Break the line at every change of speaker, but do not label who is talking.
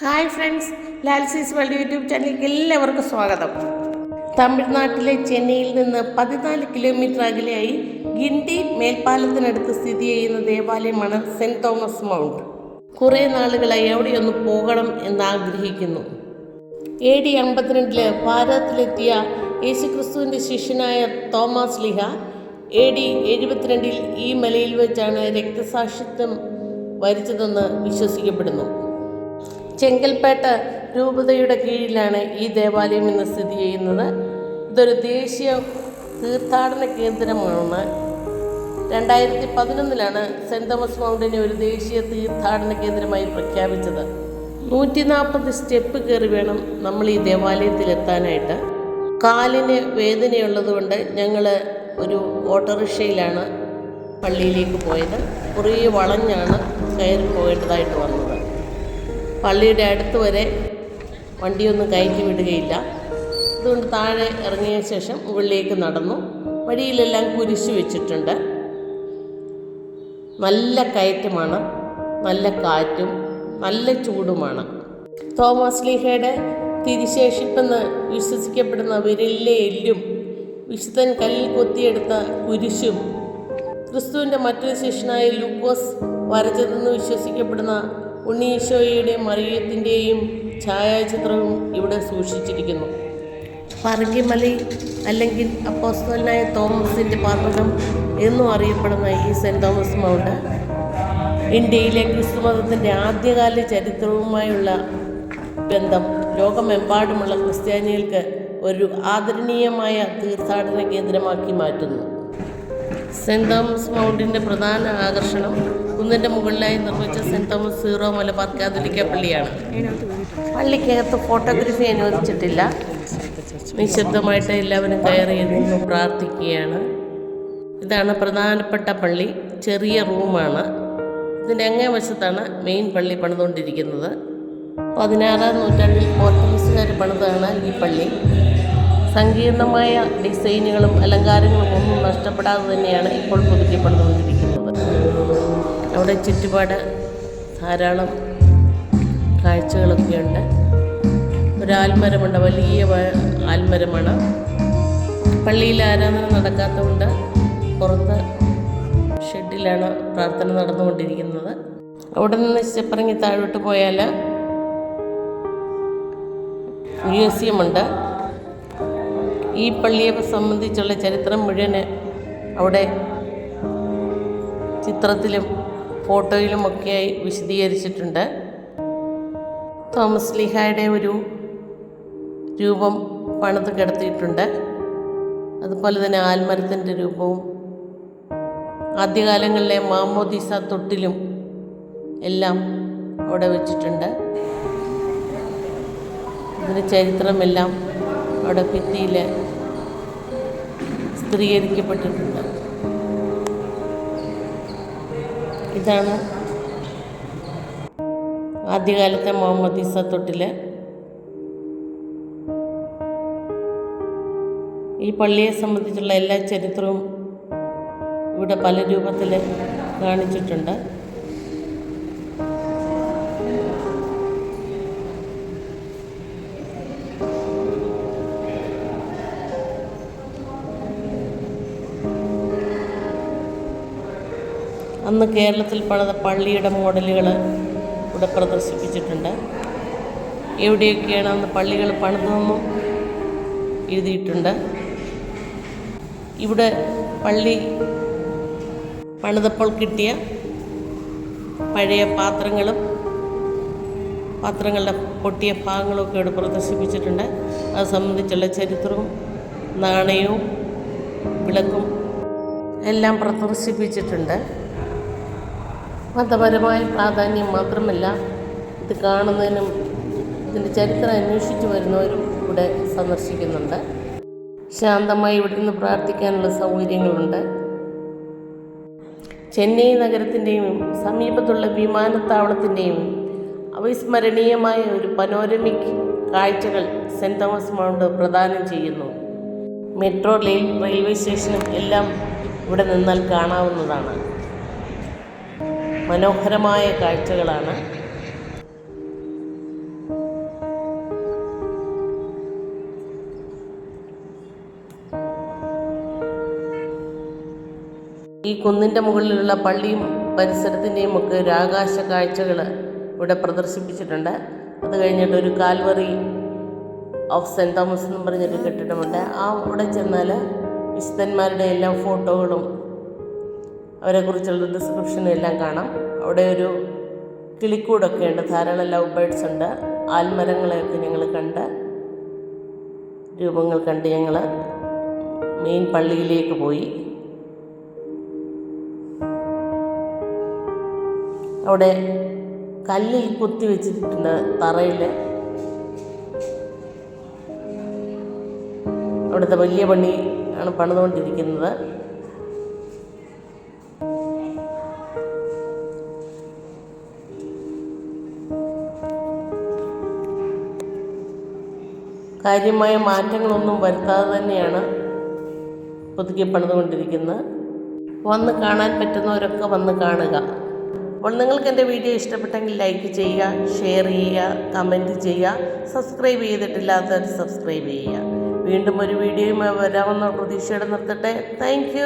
Hi friends Lalsee's world YouTube ചാനലിലേക്ക് എല്ലാവർക്കും സ്വാഗതം. തമിഴ്നാട്ടിലെ ചെന്നൈയിൽ നിന്ന് പതിനാല് കിലോമീറ്റർ അകലെയായി ഗിണ്ടി മേൽപ്പാലത്തിനടുത്ത് സ്ഥിതി ചെയ്യുന്ന ദേവാലയമാണ് സെന്റ് തോമസ് മൗണ്ട്. കുറേ നാളുകളായി എവിടെയൊന്ന് പോകണം എന്നാഗ്രഹിക്കുന്നു. എ ഡി അമ്പത്തിരണ്ടിൽ ഭാരതത്തിലെത്തിയ യേശുക്രിസ്തുവിന്റെ ശിഷ്യനായ തോമസ് ലിഹ എ ഡി എഴുപത്തിരണ്ടിൽ ഈ മലയിൽ വെച്ചാണ് രക്തസാക്ഷിത്വം വരിച്ചതെന്ന് വിശ്വസിക്കപ്പെടുന്നു. ചെങ്കൽപ്പേട്ട രൂപതയുടെ കീഴിലാണ് ഈ ദേവാലയം ഇന്ന് സ്ഥിതി ചെയ്യുന്നത്. ഇതൊരു ദേശീയ തീർത്ഥാടന കേന്ദ്രമാണ്. രണ്ടായിരത്തി പതിനൊന്നിലാണ് സെന്റ് തോമസ് മൗണ്ടിനെ ഒരു ദേശീയ തീർത്ഥാടന കേന്ദ്രമായി പ്രഖ്യാപിച്ചത്. നൂറ്റി നാൽപ്പത് സ്റ്റെപ്പ് കയറി വേണം നമ്മൾ ഈ ദേവാലയത്തിൽ എത്താനായിട്ട്. കാലിന് വേദനയുള്ളതുകൊണ്ട് ഞങ്ങൾ ഒരു ഓട്ടോറിക്ഷയിലാണ് പള്ളിയിലേക്ക് പോയത്. കുറേ വളഞ്ഞാണ് കയറി പോകേണ്ടതായിട്ട് വന്നത്. പള്ളിയുടെ അടുത്ത് വരെ വണ്ടിയൊന്നും കയറ്റി വിടുകയില്ല. അതുകൊണ്ട് താഴെ ഇറങ്ങിയ ശേഷം മുകളിലേക്ക് നടന്നു. വഴിയിലെല്ലാം കുരിശു വെച്ചിട്ടുണ്ട്. നല്ല കയറ്റമാണ്. നല്ല കാറ്റും നല്ല ചൂടുമാണ്. തോമസ് ലീഹയുടെ തിരിശേഷിപ്പെന്ന് വിശ്വസിക്കപ്പെടുന്ന വിരലിലെ എല്ലും വിശുദ്ധൻ കല്ലിൽ കൊത്തിയെടുത്ത കുരിശും ക്രിസ്തുവിന്റെ മറ്റൊരു ശിഷ്യനായ ലൂക്കോസ് വരച്ചതെന്ന് വിശ്വസിക്കപ്പെടുന്ന ഉണ്ണീശോയുടെയും മറിയത്തിന്റെയും ഛായാചിത്രവും ഇവിടെ സൂക്ഷിച്ചിരിക്കുന്നു. പറങ്കിമലി അല്ലെങ്കിൽ അപ്പോസ്തലനായ തോമസിന്റെ പാത്രം എന്നും അറിയപ്പെടുന്ന ഈ സെന്റ് തോമസ് മൗണ്ട് ഇന്ത്യയിലെ ക്രിസ്തുമതത്തിന്റെ ആദ്യകാല ചരിത്രവുമായുള്ള ബന്ധം. ലോകമെമ്പാടുമുള്ള ക്രിസ്ത്യാനികൾക്ക് ഒരു ആദരണീയമായ തീർത്ഥാടന കേന്ദ്രമാക്കി മാറ്റുന്നു. സെന്റ് തോമസ് മൗണ്ടിന്റെ പ്രധാന ആകർഷണം കുന്നിന്റെ മുകളിലായി നിർമ്മിച്ച സെന്റ് തോമസ് സീറോ മലബാർ കാതലിക്ക പള്ളിയാണ്. പള്ളിക്കകത്ത് ഫോട്ടോഗ്രാഫി അനുവദിച്ചിട്ടില്ല നിശബ്ദമായിട്ട് എല്ലാവരും കയറി ഇരുന്ന് പ്രാർത്ഥിക്കുകയാണ്. ഇതാണ് പ്രധാനപ്പെട്ട പള്ളി. ചെറിയ റൂമാണ്. ഇതിന്റെ അങ്ങേ വശത്താണ് മെയിൻ പള്ളി പണിതുകൊണ്ടിരിക്കുന്നത്. പതിനാറാം നൂറ്റാണ്ടിൽ പോർച്ചുഗീസുകാർ പണിതാണ് ഈ പള്ളി. സങ്കീർണമായ ഡിസൈനുകളും അലങ്കാരങ്ങളും ഒന്നും നഷ്ടപ്പെടാതെ തന്നെയാണ് ഇപ്പോൾ പുതുക്കി പണിതുകൊണ്ടിരിക്കുന്നത് അവിടെ ചുറ്റുപാട് ധാരാളം കാഴ്ചകളൊക്കെയുണ്ട്. ഒരു ആൽമരമുണ്ട് വലിയ ആൽമരമാണ്. പള്ളിയിൽ ആരാധന നടക്കാത്തതുകൊണ്ട് പുറത്ത് ഷെഡിലാണ് പ്രാർത്ഥന നടന്നുകൊണ്ടിരിക്കുന്നത്. അവിടെ നിന്ന് സ്റ്റെപ്പിറങ്ങി താഴോട്ട് പോയാൽ മ്യൂസിയമുണ്ട്. ഈ പള്ളിയെ സംബന്ധിച്ചുള്ള ചരിത്രം മുഴുവൻ അവിടെ ചിത്രത്തിലും ഫോട്ടോയിലുമൊക്കെയായി വിശദീകരിച്ചിട്ടുണ്ട്. തോമസ് ലിഹായുടെ ഒരു രൂപം പണിത് കിടത്തിയിട്ടുണ്ട്. അതുപോലെ തന്നെ ആൽമരത്തിന്റെ രൂപവും ആദ്യകാലങ്ങളിലെ മാമോദീസ തൊട്ടിലും എല്ലാം അവിടെ വെച്ചിട്ടുണ്ട്. ഇതിന് ചരിത്രമെല്ലാം അവിടെ ഭിത്തിയിൽ സ്ഥിരീകരിക്കപ്പെട്ടിട്ടുണ്ട് ഇതാണ് ആദ്യകാലത്തെ മുഹമ്മദ് ഇസ തൊട്ടിൽ. ഈ പള്ളിയെ സംബന്ധിച്ചുള്ള എല്ലാ ചരിത്രവും ഇവിടെ പല രൂപത്തിൽ കാണിച്ചിട്ടുണ്ട്. അന്ന് കേരളത്തിൽ പണിത പള്ളിയുടെ മോഡലുകൾ ഇവിടെ പ്രദർശിപ്പിച്ചിട്ടുണ്ട്. എവിടെയൊക്കെയാണ് അന്ന് പള്ളികൾ പണിതതെന്നും എഴുതിയിട്ടുണ്ട്. ഇവിടെ പള്ളി പണിതപ്പോൾ കിട്ടിയ പഴയ പാത്രങ്ങളും പാത്രങ്ങളുടെ പൊട്ടിയ ഭാഗങ്ങളൊക്കെ ഇവിടെ പ്രദർശിപ്പിച്ചിട്ടുണ്ട്. അത് സംബന്ധിച്ചുള്ള ചരിത്രവും നാണയവും വിളക്കും എല്ലാം പ്രദർശിപ്പിച്ചിട്ടുണ്ട്. മതപരമായ പ്രാധാന്യം മാത്രമല്ല ഇത് കാണുന്നതിനും ഇതിന്റെ ചരിത്രം അന്വേഷിച്ച് വരുന്നവരും ഇവിടെ സന്ദർശിക്കുന്നുണ്ട്. ശാന്തമായി ഇവിടെ നിന്ന് പ്രാർത്ഥിക്കാനുള്ള സൗകര്യങ്ങളുണ്ട്. ചെന്നൈ നഗരത്തിന്റെയും സമീപത്തുള്ള വിമാനത്താവളത്തിന്റെയും അവിസ്മരണീയമായ ഒരു പനോരമിക് കാഴ്ചകൾ സെന്റ് തോമസ് മൗണ്ട് പ്രദാനം ചെയ്യുന്നു. മെട്രോ ലൈൻ റെയിൽവേ സ്റ്റേഷനും എല്ലാം ഇവിടെ നിന്നാൽ കാണാവുന്നതാണ്. മനോഹരമായ കാഴ്ചകളാണ്. ഈ കുന്നിന്റെ മുകളിലുള്ള പള്ളിയും പരിസരത്തിന്റെയും ഒക്കെ ഒരു ആകാശ കാഴ്ചകൾ ഇവിടെ പ്രദർശിപ്പിച്ചിട്ടുണ്ട്. അത് കഴിഞ്ഞിട്ട് ഒരു കാൽവറി ഓഫ് സെന്റ് തോമസ് എന്ന് പറഞ്ഞൊരു കെട്ടിടമുണ്ട്. ആ അവിടെ ചെന്നാൽ വിശുദ്ധന്മാരുടെ എല്ലാ ഫോട്ടോകളും അവരെക്കുറിച്ചുള്ള ഡിസ്ക്രിപ്ഷനും എല്ലാം കാണാം. അവിടെ ഒരു കിളിക്കൂടൊക്കെ ഉണ്ട്. ധാരാളം ലവ് ബേഡ്സ് ഉണ്ട്. ആൽമരങ്ങളെയൊക്കെ ഞങ്ങൾ കണ്ട് രൂപങ്ങൾ കണ്ട് ഞങ്ങൾ മെയിൻ പള്ളിയിലേക്ക് പോയി. അവിടെ കല്ലിൽ കുത്തി വെച്ചിട്ടുണ്ട് തറയിൽ അവിടുത്തെ വലിയ പണി ആണ് പണിതുകൊണ്ടിരിക്കുന്നത്. കാര്യമായ മാറ്റങ്ങളൊന്നും വരുത്താതെ തന്നെയാണ് പുതുക്കി പണിതുകൊണ്ടിരിക്കുന്നത്. വന്ന് കാണാൻ പറ്റുന്നവരൊക്കെ വന്ന് കാണുക. അപ്പോൾ നിങ്ങൾക്ക് എന്റെ വീഡിയോ ഇഷ്ടപ്പെട്ടെങ്കിൽ ലൈക്ക് ചെയ്യുക ഷെയർ ചെയ്യുക കമന്റ് ചെയ്യുക സബ്സ്ക്രൈബ് ചെയ്തിട്ടില്ലാത്തവർ സബ്സ്ക്രൈബ് ചെയ്യുക. വീണ്ടും ഒരു വീഡിയോയുമായി വരാമെന്ന പ്രതീക്ഷയോടെ നിർത്തട്ടെ. താങ്ക്